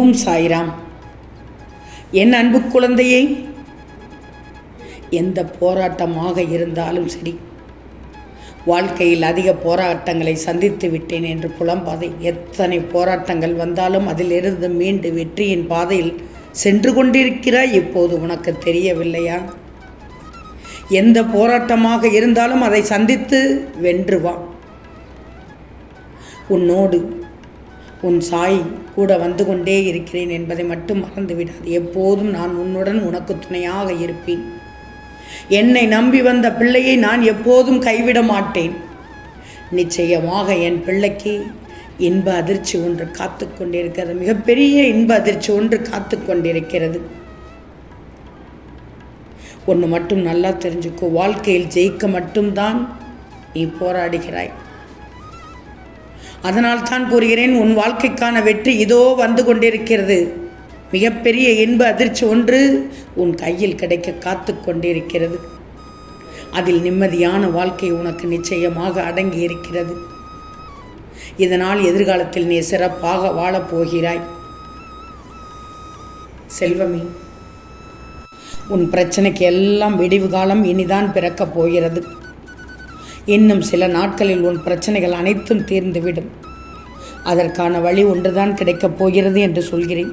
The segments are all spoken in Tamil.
ஓம் சாய்ராம். என் அன்பு குழந்தையே எந்த போராட்டமாக இருந்தாலும் சரி வாழ்க்கையில் அதிக போராட்டங்களை சந்தித்து விட்டேன் என்று புலம்பாதை. எத்தனை போராட்டங்கள் வந்தாலும் அதிலிருந்து மீண்டு வெற்றியின் பாதையில் சென்று கொண்டிருக்கிறாய் இப்போது உனக்கு தெரியவில்லையா? எந்த போராட்டமாக இருந்தாலும் அதை சந்தித்து வென்று வா. உன்னோடு உன் சாய் கூட வந்து கொண்டே இருக்கிறேன் என்பதை மட்டும் மறந்துவிடாது. எப்போதும் நான் உன்னுடன் உனக்கு துணையாக இருப்பேன். என்னை நம்பி வந்த பிள்ளையை நான் எப்போதும் கைவிட மாட்டேன். நிச்சயமாக என் பிள்ளைக்கு இன்ப அதிர்ச்சி ஒன்று காத்து கொண்டிருக்கிறது. மிகப்பெரிய இன்ப அதிர்ச்சி ஒன்று காத்து கொண்டிருக்கிறது. ஒன்று மட்டும் நல்லா தெரிஞ்சுக்கோ. வாழ்க்கையில் ஜெயிக்க மட்டும்தான் நீ போராடுகிறாய். அதனால் தான் கூறுகிறேன் உன் வாழ்க்கைக்கான வெற்றி இதோ வந்து கொண்டிருக்கிறது. மிகப்பெரிய இன்ப அதிர்ச்சி ஒன்று உன் கையில் கிடைக்க காத்து கொண்டிருக்கிறது. அதில் நிம்மதியான வாழ்க்கை உனக்கு நிச்சயமாக அடங்கி இருக்கிறது இதனால் எதிர்காலத்தில் நீ சிறப்பாக வாழப் போகிறாய். செல்வமே உன் பிரச்சனைக்கு எல்லாம் விடிவு காலம் இனிதான் பிறக்கப் போகிறது. இன்னும் சில நாட்களில் உன் பிரச்சனைகள் அனைத்தும் தீர்ந்துவிடும். அதற்கான வழி ஒன்றுதான் கிடைக்கப் போகிறது என்று சொல்கிறேன்.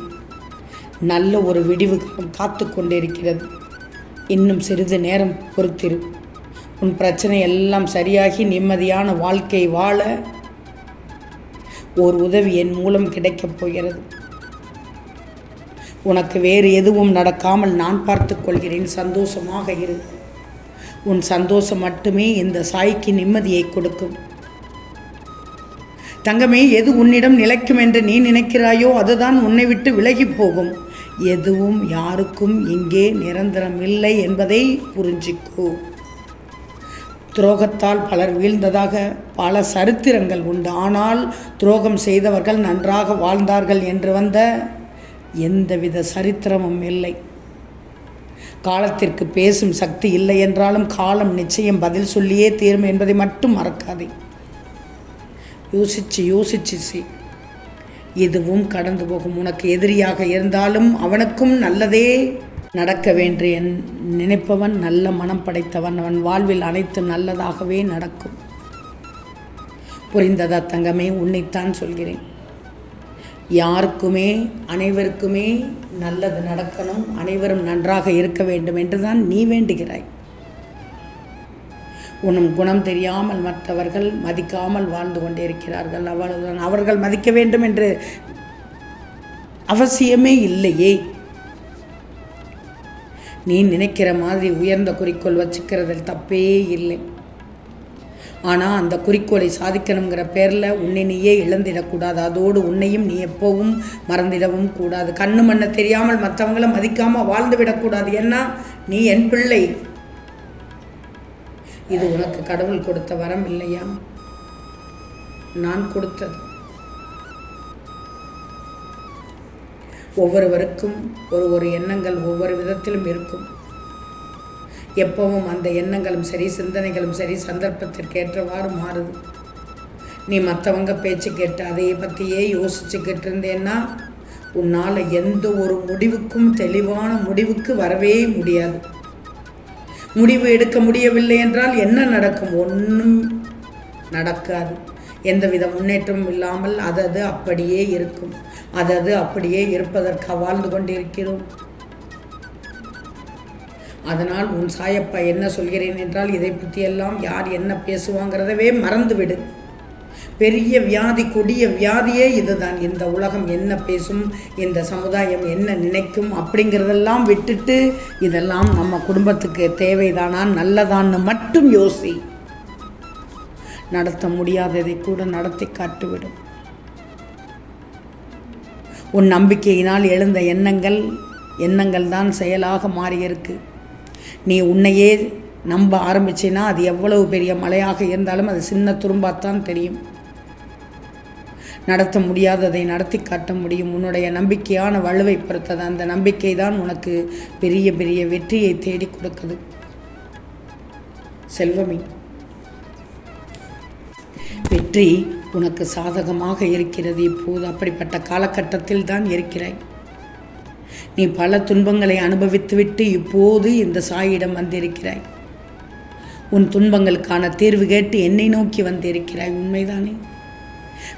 நல்ல ஒரு விடிவு காத்து கொண்டிருக்கிறது. இன்னும் சிறிது நேரம் பொறுத்திரு. உன் பிரச்சனை எல்லாம் சரியாகி நிம்மதியான வாழ்க்கை வாழ ஓர் உதவி என் மூலம் கிடைக்கப் போகிறது. உனக்கு வேறு எதுவும் நடக்காமல் நான் பார்த்துக் கொள்கிறேன். சந்தோஷமாக இரு. உன் சந்தோஷம் மட்டுமே இந்த சாய்க்கு நிம்மதியை கொடுக்கும். தங்கமே எது உன்னிடம் நிலைக்கும் என்று நீ நினைக்கிறாயோ அதுதான் உன்னை விட்டு விலகி போகும். எதுவும் யாருக்கும் இங்கே நிரந்தரம் இல்லை என்பதை புரிஞ்சிக்கோ. துரோகத்தால் பலர் வீழ்ந்ததாக பல சரித்திரங்கள் உண்டு. ஆனால் துரோகம் செய்தவர்கள் நன்றாக வாழ்ந்தார்கள் என்று வந்த எந்தவித சரித்திரமும் இல்லை. காலத்திற்கு பேசும் சக்தி இல்லை என்றாலும் காலம் நிச்சயம் பதில் சொல்லியே தீரும் என்பதை மட்டும் மறக்காதே. யோசிச்சு யோசிச்சு செய் இதுவும் கடந்து போகும். உனக்கு எதிரியாக இருந்தாலும் அவனுக்கும் நல்லதே நடக்க வேண்டு என் நினைப்பவன் நல்ல மனம் படைத்தவன். அவன் வாழ்வில் அனைத்து நல்லதாகவே நடக்கும். புரிந்ததா தங்கமே? உன்னைத்தான் சொல்கிறேன். யாருக்குமே அனைவருக்குமே நல்லது நடக்கணும். அனைவரும் நன்றாக இருக்க வேண்டும் என்றுதான் நீ வேண்டுகிறாய். உன்னும் குணம் தெரியாமல் மற்றவர்கள் மதிக்காமல் வாழ்ந்து கொண்டிருக்கிறார்கள். அவ்வளவுதான். அவர்கள் மதிக்க வேண்டும் என்று அவசியமே இல்லையே. நீ நினைக்கிற மாதிரி உயர்ந்த குறிக்கோள் வச்சுக்கிறதில் தப்பே இல்லை. ஆனால் அந்த குறிக்கோளை சாதிக்கணுங்கிற பேரில் உன்னை நீயே இழந்திடக்கூடாது அதோடு உன்னையும் நீ எப்போவும் மறந்திடவும் கூடாது. கண்ணு மண்ணை தெரியாமல் மற்றவங்களை மதிக்காமல் வாழ்ந்து விடக்கூடாது ஏன்னா நீ என் பிள்ளை. இது உனக்கு கடவுள் கொடுத்த வரம் இல்லையா? நான் கொடுத்தது. ஒவ்வொருவருக்கும் ஒரு ஒரு எண்ணங்கள் ஒவ்வொரு விதத்திலும் இருக்கும். எப்பவும் அந்த எண்ணங்களும் சரி சிந்தனைகளும் சரி சந்தர்ப்பத்திற்கு ஏற்றவாறு மாறுது. நீ மற்றவங்க பேச்சு கேட்டு அதையை பற்றியே யோசிச்சுக்கிட்டு இருந்தேன்னா உன்னால் எந்த ஒரு முடிவுக்கும் தெளிவான முடிவுக்கு வரவே முடியாது. முடிவு எடுக்க முடியவில்லை என்றால் என்ன நடக்கும்? ஒன்றும் நடக்காது. எந்தவித முன்னேற்றமும் இல்லாமல் அதது அப்படியே இருக்கும். அதது அப்படியே இருப்பதற்கு வாழ்ந்து கொண்டிருக்கிறோம். அதனால் உன் சாயப்பா என்ன சொல்கிறேன் என்றால் இதை பற்றியெல்லாம் யார் என்ன பேசுவாங்கிறதவே மறந்துவிடு. பெரிய வியாதி கொடிய வியாதியே இதுதான். இந்த உலகம் என்ன பேசும் இந்த சமுதாயம் என்ன நினைக்கும் அப்படிங்கிறதெல்லாம் விட்டுட்டு இதெல்லாம் நம்ம குடும்பத்துக்கு தேவைதானா நல்லதான்னு மட்டும் யோசி. நடத்த முடியாததை கூட நடத்தி காட்டுவிடும். உன் நம்பிக்கையினால் எழுந்த எண்ணங்கள் எண்ணங்கள் தான் செயலாக மாறியிருக்கு. நீ உன்னையே நம்ப ஆரம்பிச்சின்னா அது எவ்வளவு பெரிய மலையாக இருந்தாலும் அது சின்ன துரும்பாத்தான் தெரியும். நடத்த முடியாததை நடத்தி காட்ட முடியும். உன்னுடைய நம்பிக்கையான வலுவை பொறுத்தது. அந்த நம்பிக்கை தான் உனக்கு பெரிய பெரிய வெற்றியை தேடி கொடுக்குது செல்வமே வெற்றி உனக்கு சாதகமாக இருக்கிறது. இப்போது அப்படிப்பட்ட காலகட்டத்தில் தான் இருக்கிறாய். நீ பல துன்பங்களை அனுபவித்துவிட்டு இப்போது இந்த சாயிடம் வந்திருக்கிறாய். உன் துன்பங்களுக்கான தீர்வு கேட்டு என்னை நோக்கி வந்திருக்கிறாய் உண்மைதானே?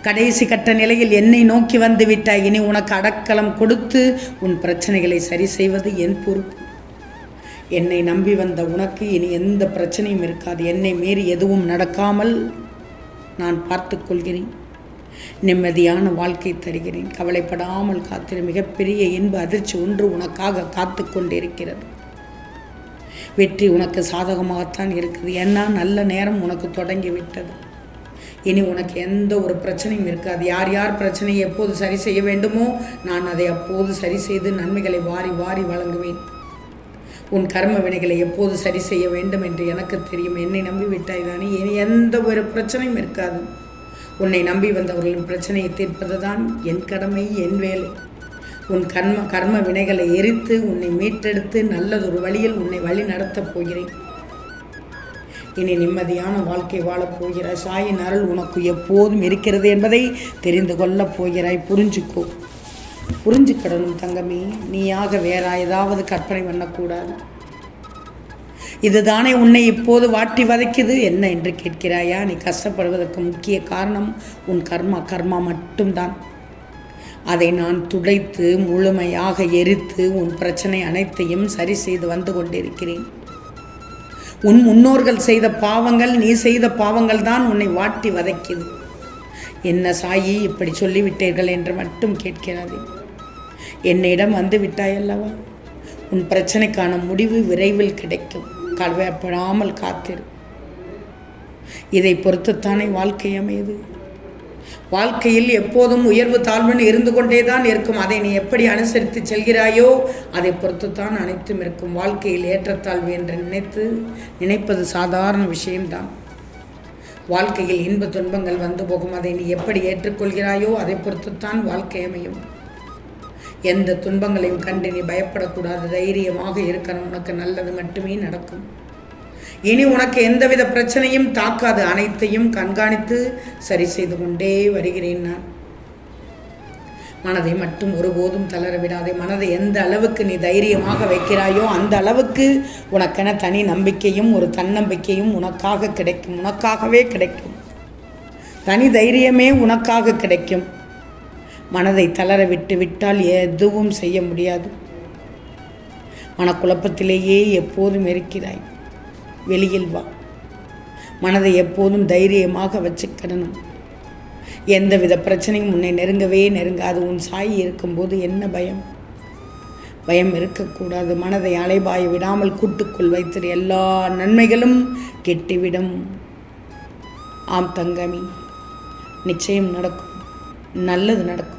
கடைசி கட்ட நிலையில் என்னை நோக்கி வந்து விட்டாய். இனி உனக்கு அடக்கலம் கொடுத்து உன் பிரச்சனைகளை சரி செய்வது என் பொறுப்பு. என்னை நம்பி வந்த உனக்கு இனி எந்த பிரச்சனையும் இருக்காது. என்னை மீறி எதுவும் நடக்காமல் நான் பார்த்துக்கொள்கிறேன் நிம்மதியான வாழ்க்கை தருகிறேன். கவலைப்படாமல் காத்திரு. மிகப்பெரிய இன்ப அதிர்ச்சி ஒன்று உனக்காக காத்து கொண்டிருக்கிறது. வெற்றி உனக்கு சாதகமாகத்தான் இருக்குது. ஏன்னா நல்ல நேரம் உனக்கு தொடங்கி விட்டது இனி உனக்கு எந்த ஒரு பிரச்சனையும் இருக்காது. யார் யார் பிரச்சனையை எப்போது சரி செய்ய வேண்டுமோ நான் அதை அப்போது சரி செய்து நன்மைகளை வாரி வாரி வழங்குவேன். உன் கர்ம வினைகளை எப்போது சரி செய்ய வேண்டும் என்று எனக்கு தெரியும். என்னை நம்பி விட்டாய் தானே இனி எந்த ஒரு பிரச்சனையும் இருக்காது. உன்னை நம்பி வந்தவர்களின் பிரச்சனையை தீர்ப்பதுதான் என் கடமை என் வேலை. உன் கர்ம கர்ம வினைகளை எரித்து உன்னை மீட்டெடுத்து நல்லதொரு வழியில் உன்னை வழி நடத்தப் போகிறேன். இனி நிம்மதியான வாழ்க்கை வாழப் போகிறாய் சாயின் அருள் உனக்கு எப்போதும் இருக்கிறது என்பதை தெரிந்து கொள்ளப் போகிறாய். புரிஞ்சுக்கோ. புரிஞ்சுக்கிடணும் தங்கமே. நீயாக வேற ஏதாவது கற்பனை பண்ணக்கூடாது. இதுதானே உன்னை இப்போது வாட்டி வதைக்குது? என்ன என்று கேட்கிறாயா? நீ கஷ்டப்படுவதற்கு முக்கிய காரணம் உன் கர்மா. கர்மா மட்டும்தான். அதை நான் துடைத்து முழுமையாக எரித்து உன் பிரச்சனை அனைத்தையும் சரி செய்து வந்து கொண்டிருக்கிறேன். உன் முன்னோர்கள் செய்த பாவங்கள் நீ செய்த பாவங்கள் தான் உன்னை வாட்டி வதைக்குது. என்ன சாயி இப்படி சொல்லிவிட்டீர்கள் என்று மட்டும் கேட்கிறாதே. என்னிடம் வந்து விட்டாயல்லவா? உன் பிரச்சனைக்கான முடிவு விரைவில் கிடைக்கும். கவலைப்படாமல் காத்திரு. இதை பொறுத்துத்தானே வாழ்க்கை அமையுது. வாழ்க்கையில் எப்போதும் உயர்வு தாழ்வுன்னு இருந்து கொண்டே தான் இருக்கும். அதை நீ எப்படி அனுசரித்து செல்கிறாயோ அதை பொறுத்துத்தான் அனைத்தும் இருக்கும். வாழ்க்கையில் ஏற்றத்தாழ்வு என்று நினைத்து நினைப்பது சாதாரண விஷயம்தான். வாழ்க்கையில் இன்ப துன்பங்கள் வந்து போகும். அதை நீ எப்படி ஏற்றுக்கொள்கிறாயோ அதை பொறுத்துத்தான் வாழ்க்கை அமையும். எந்த துன்பங்களையும் கண்டு நீ பயப்படக்கூடாது தைரியமாக இருக்கணும். உனக்கு நல்லது மட்டுமே நடக்கும். இனி உனக்கு எந்தவித பிரச்சனையும் தாக்காது. அனைத்தையும் கண்காணித்து சரி செய்து கொண்டே வருகிறேன் நான். மனதை மட்டும் ஒருபோதும் தளர விடாதே. மனதை எந்த அளவுக்கு நீ தைரியமாக வைக்கிறாயோ அந்த அளவுக்கு உனக்கென தனி நம்பிக்கையும் ஒரு தன்னம்பிக்கையும் உனக்காக கிடைக்கும். உனக்காகவே கிடைக்கும். தனி தைரியமே உனக்காக கிடைக்கும். மனதை தளர விட்டு விட்டால் எதுவும் செய்ய முடியாது. மனக்குழப்பத்திலேயே எப்போதும் இருக்கிறாய். வெளியில் வா. மனதை எப்போதும் தைரியமாக வச்சுக்கிடணும் எந்தவித பிரச்சனையும் உன்னை நெருங்கவே நெருங்காது. உன் சாய் இருக்கும்போது என்ன பயம்? பயம் இருக்கக்கூடாது. மனதை அலைபாய விடாமல் கூட்டுக்குள் வைத்திரு. எல்லா நன்மைகளும் கெட்டிவிடும். ஆம் தங்கமி. நிச்சயம் நடக்கும். நல்லது நடக்கும்.